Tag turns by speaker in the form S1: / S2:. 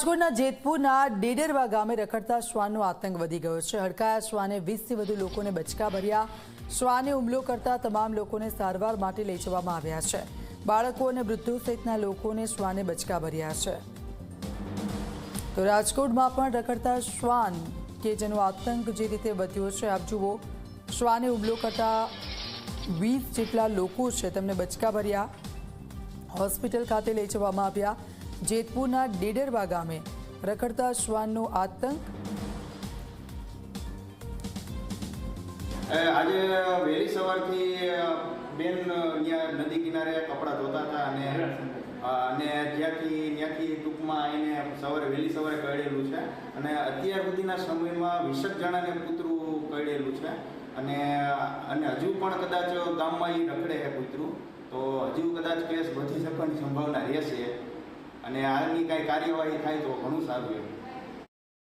S1: રાજકોટના જેતપુરના ડેડરવા ગામે રખડતા શ્વાનનો આતંક વધી ગયો છે. હડકાયા શ્વાને વીસથી વધુ લોકોને બચકા ભર્યા. શ્વાને હુમલો કરતા તમામ લોકોને સારવાર માટે લઈ જવામાં આવ્યા છે. બાળકો અને વૃદ્ધો સહિતના લોકોને શ્વાને બચકા ભર્યા છે. તો રાજકોટમાં પણ રખડતા શ્વાન કે જેનો આતંક જે રીતે વધ્યો છે, આપ જુઓ. શ્વાને હુમલો કરતા વીસ જેટલા લોકો છે, તેમને બચકા ભર્યા. હોસ્પિટલ ખાતે લઈ જવામાં આવ્યા. જેતપુરના ડેડરવા ગામે રખડતા શ્વાનનો આતંક.
S2: આજે વહેલી સવારથી બેન નદી કિનારે કપડાં ધોતા હતા અને અને ત્યાંથી ત્યાંથી ટૂંકમાં આવીને સવારે, વહેલી સવારે કળેલું છે. અને અત્યાર સુધીના સમયમાં વીસક જણાને કૂતરું કળેલું છે. અને અને હજુ પણ કદાચ ગામમાં એ રખડે છે કૂતરું. તો હજુ કદાચ કેસ વધી શકવાની સંભાવના રહેશે. અને આની કાંઈ કાર્યવાહી થાય તો ઘણું સારું એમ.